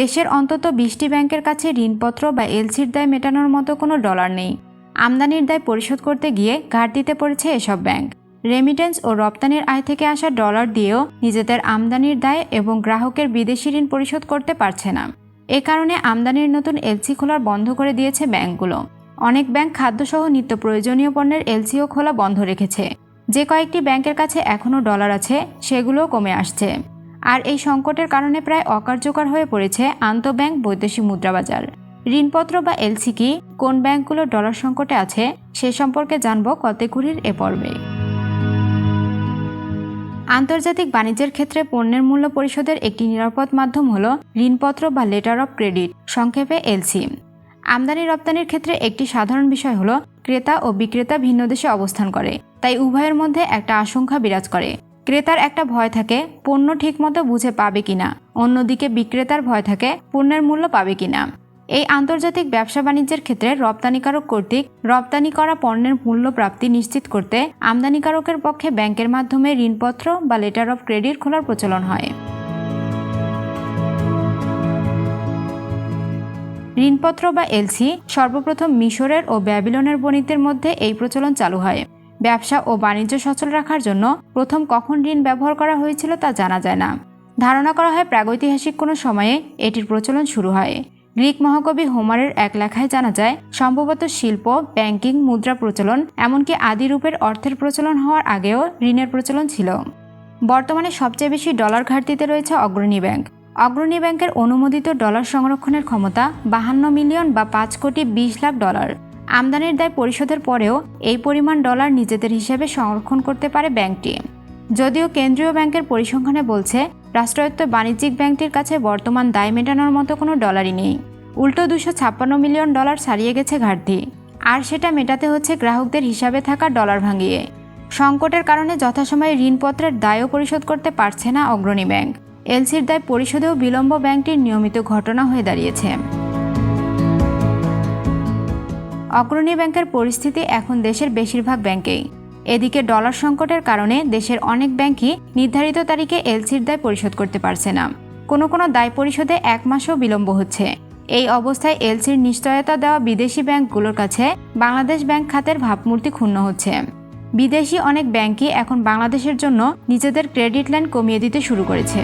দেশের অন্তত বিশটি ব্যাংকের কাছে ঋণপত্র বা এলসির দায় মেটানোর মতো কোনো ডলার নেই। আমদানির দায় পরিশোধ করতে গিয়ে ঘাটতিতে পড়েছে এসব ব্যাংক। রেমিটেন্স ও রপ্তানির আয় থেকে আসা ডলার দিয়েও নিজেদের আমদানির দায় এবং গ্রাহকের বিদেশি ঋণ পরিশোধ করতে পারছে না। এ কারণে আমদানির নতুন এলসি খোলার বন্ধ করে দিয়েছে ব্যাংকগুলো। অনেক ব্যাংক খাদ্যসহ নিত্য প্রয়োজনীয় পণ্যের এলসিও খোলা বন্ধ রেখেছে। যে কয়েকটি ব্যাংকের কাছে এখনও ডলার আছে, সেগুলোও কমে আসছে। আর এই সংকটের কারণে প্রায় অকার্যকর হয়ে পড়েছে আন্তঃব্যাংক বৈদেশিক মুদ্রাবাজার ঋণপত্র বা এলসি কি কোন ব্যাংকগুলো ডলার সংকটে আছে সে সম্পর্কে জানব কতেকুরির এ পর্বে। আন্তর্জাতিক বাণিজ্যের ক্ষেত্রে পণ্যের মূল্য পরিশোধের একটি নিরাপদ মাধ্যম হল ঋণপত্র বা লেটার অফ ক্রেডিট সংক্ষেপে এলসি। আমদানি রপ্তানির ক্ষেত্রে একটি সাধারণ বিষয় হলো ক্রেতা ও বিক্রেতা ভিন্ন দেশে অবস্থান করে, তাই উভয়ের মধ্যে একটা আশঙ্কা বিরাজ করে। ক্রেতার একটা ভয় থাকে, পণ্য ঠিকমতো বুঝে পাবে কিনা। অন্যদিকে বিক্রেতার ভয় থাকে, পণ্যের মূল্য পাবে কিনা। এই আন্তর্জাতিক ব্যবসা বাণিজ্যের ক্ষেত্রে রপ্তানিকারক কর্তৃক রপ্তানি করা পণ্যের মূল্য প্রাপ্তি নিশ্চিত করতে আমদানিকারকের পক্ষে ব্যাংকের মাধ্যমে ঋণপত্র বা লেটার অফ ক্রেডিট খোলার প্রচলন হয়। ঋণপত্র বা এলসি সর্বপ্রথম মিশরের ও ব্যাবিলনের বণিকদের মধ্যে এই প্রচলন চালু হয়। ব্যবসা ও বাণিজ্য সচল রাখার জন্য প্রথম কখন ঋণ ব্যবহার করা হয়েছিল তা জানা যায় না। ধারণা করা হয় প্রাগৈতিহাসিক কোনো সময়ে এটির প্রচলন শুরু হয়। গ্রিক মহাকবি হোমারের এক লেখায় জানা যায়, সম্ভবত শিল্প, ব্যাংকিং, মুদ্রা প্রচলন, এমনকি আদি রূপের অর্থের প্রচলন হওয়ার আগেও ঋণের প্রচলন ছিল। বর্তমানে সবচেয়ে বেশি ডলার ঘাটতিতে রয়েছে অগ্রণী ব্যাংক। অগ্রণী ব্যাংকের অনুমোদিত ডলার সংরক্ষণের ক্ষমতা বাহান্ন মিলিয়ন বা পাঁচ কোটি বিশ লাখ ডলার। আমদানির দায় পরিশোধের পরেও এই পরিমাণ ডলার নিজেদের হিসেবে সংরক্ষণ করতে পারে ব্যাংকটি। যদিও কেন্দ্রীয় ব্যাংকের পরিসংখ্যানে বলছে, রাষ্ট্রায়ত্ত বাণিজ্যিক ব্যাংকটির কাছে বর্তমান দায় মেটানোর মতো কোনো ডলারই নেই। উল্টো দুশো ছাপ্পান্ন মিলিয়ন ডলার ছাড়িয়ে গেছে ঘাটতি। আর সেটা মেটাতে হচ্ছে গ্রাহকদের হিসাবে থাকা ডলার ভাঙিয়ে। সংকটের কারণে যথাসময়ে ঋণপত্রের দায়ও পরিশোধ করতে পারছে না অগ্রণী ব্যাংক। এলসির দায় পরিশোধেও বিলম্ব ব্যাংকটির নিয়মিত ঘটনা হয়ে দাঁড়িয়েছে। অগ্রণী ব্যাংকের পরিস্থিতি এখন দেশের বেশিরভাগ ব্যাংকেই। এদিকে ডলার সংকটের কারণে দেশের অনেক ব্যাংকই নির্ধারিত তারিখে এলসির দায় পরিশোধ করতে পারছে না। কোনো কোনো দায় পরিশোধে এক মাসও বিলম্ব হচ্ছে। এই অবস্থায় এলসির নিশ্চয়তা দেওয়া বিদেশি ব্যাংকগুলোর কাছে বাংলাদেশ ব্যাংক খাতের ভাবমূর্তি ক্ষুণ্ণ হচ্ছে। বিদেশি অনেক ব্যাংকই এখন বাংলাদেশের জন্য নিজেদের ক্রেডিট লাইন কমিয়ে দিতে শুরু করেছে।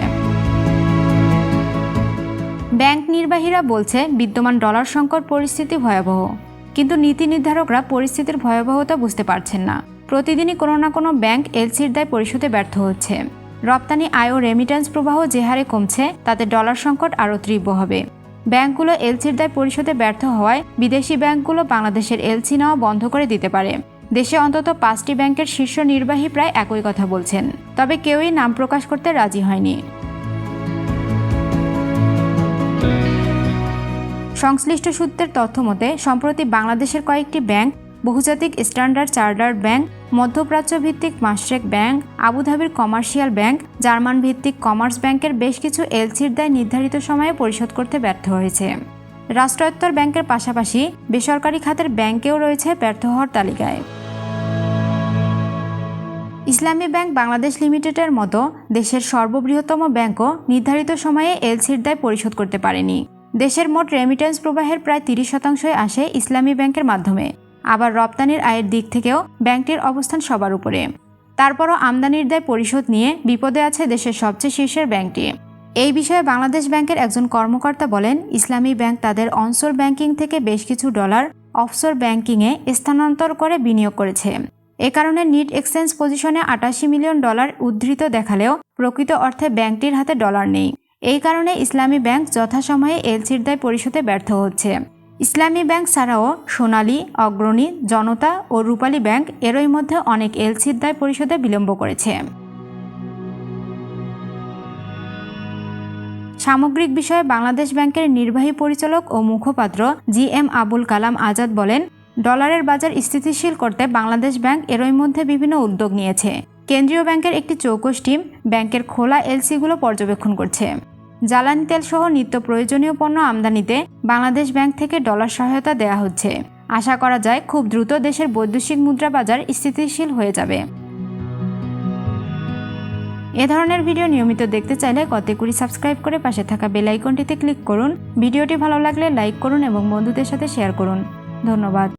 ব্যাংক নির্বাহীরা বলছে, বিদ্যমান ডলার সংকট পরিস্থিতি ভয়াবহ। কিন্তু নীতি নির্ধারকরা পরিস্থিতির ভয়াবহতা বুঝতে পারছেন না। প্রতিদিনই কোনো না কোনো ব্যাংক এলসির দায় পরিশোধে ব্যর্থ হচ্ছে। রপ্তানি আয় ও রেমিটেন্স প্রবাহ যে হারে কমছে, তাতে ডলার সংকট আরও তীব্র হবে। ব্যাংকগুলো এলসির দায় পরিশোধে ব্যর্থ হওয়ায় বিদেশি ব্যাংকগুলো বাংলাদেশের এলসি নেওয়া বন্ধ করে দিতে পারে। দেশে অন্তত পাঁচটি ব্যাংকের শীর্ষ নির্বাহী প্রায় একই কথা বলছেন। তবে কেউই নাম প্রকাশ করতে রাজি হয়নি। সংশ্লিষ্ট সূত্রের তথ্য মতে, সম্প্রতি বাংলাদেশের কয়েকটি ব্যাংক, বহুজাতিক স্ট্যান্ডার্ড চার্টার্ড ব্যাংক মধ্যপ্রাচ্য ভিত্তিক মাস্ট্রেক ব্যাংক, আবুধাবির কমার্শিয়াল ব্যাংক জার্মান ভিত্তিক কমার্স ব্যাংকের বেশ কিছু এলসির দায় নির্ধারিত সময়ে পরিশোধ করতে ব্যর্থ হয়েছে। রাষ্ট্রায়ত্তর ব্যাংকের পাশাপাশি বেসরকারি খাতের ব্যাংকেও রয়েছে ব্যর্থ হওয়ার তালিকায়। ইসলামী ব্যাংক বাংলাদেশ লিমিটেডের মতো দেশের সর্ববৃহত্তম ব্যাংকও নির্ধারিত সময়ে এলসির দায় পরিশোধ করতে পারেনি। দেশের মোট রেমিটেন্স প্রবাহের প্রায় তিরিশ শতাংশই আসে ইসলামী ব্যাংকের মাধ্যমে। আবার রপ্তানির আয়ের দিক থেকেও ব্যাংকটির অবস্থান সবার উপরে। তারপরও আমদানির দায় পরিশোধ নিয়ে বিপদে আছে দেশের সবচেয়ে শীর্ষের ব্যাংকটি। এই বিষয়ে বাংলাদেশ ব্যাংকের একজন কর্মকর্তা বলেন, ইসলামী ব্যাংক তাদের অনসোর ব্যাংকিং থেকে বেশ কিছু ডলার অফসোর ব্যাংকিংয়ে স্থানান্তর করে বিনিয়োগ করেছে। এ কারণে নিট এক্সচেঞ্জ পজিশনে আটাশি মিলিয়ন ডলার উদ্ধৃত দেখালেও প্রকৃত অর্থে ব্যাংকটির হাতে ডলার নেই। এই কারণে ইসলামী ব্যাংক যথাসময়ে এলসির দায় পরিশোধে ব্যর্থ হচ্ছে। ইসলামী ব্যাংক ছাড়াও সোনালী, অগ্রণী, জনতা ও রূপালী ব্যাংক এরই মধ্যে অনেক এলসির দায় পরিশোধে বিলম্ব করেছে। সামগ্রিক বিষয়ে বাংলাদেশ ব্যাংকের নির্বাহী পরিচালক ও মুখপাত্র জি এম আবুল কালাম আজাদ বলেন, ডলারের বাজার স্থিতিশীল করতে বাংলাদেশ ব্যাংক এরই মধ্যে বিভিন্ন উদ্যোগ নিয়েছে। কেন্দ্রীয় ব্যাংকের একটি চৌকস টিম ব্যাংকের খোলা এলসিগুলো পর্যবেক্ষণ করছে। জ্বালানি তেল সহ নিত্য প্রয়োজনীয় পণ্য আমদানিতে বাংলাদেশ ব্যাংক থেকে ডলার সহায়তা দেওয়া হচ্ছে। আশা করা যায় খুব দ্রুত দেশের বৈদেশিক মুদ্রা বাজার স্থিতিশীল হয়ে যাবে। এ ধরনের ভিডিও নিয়মিত দেখতে চাইলে কতে কুড়ি সাবস্ক্রাইব করে পাশে থাকা বেল আইকনটিতে ক্লিক করুন। ভিডিওটি ভালো লাগলে লাইক করুন এবং বন্ধুদের সাথে শেয়ার করুন। ধন্যবাদ।